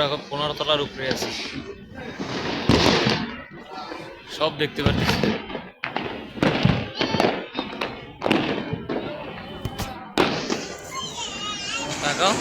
আমরা এখন পনেরো তলার উপরে আছি। সব দেখতে পাচ্ছি তাকাও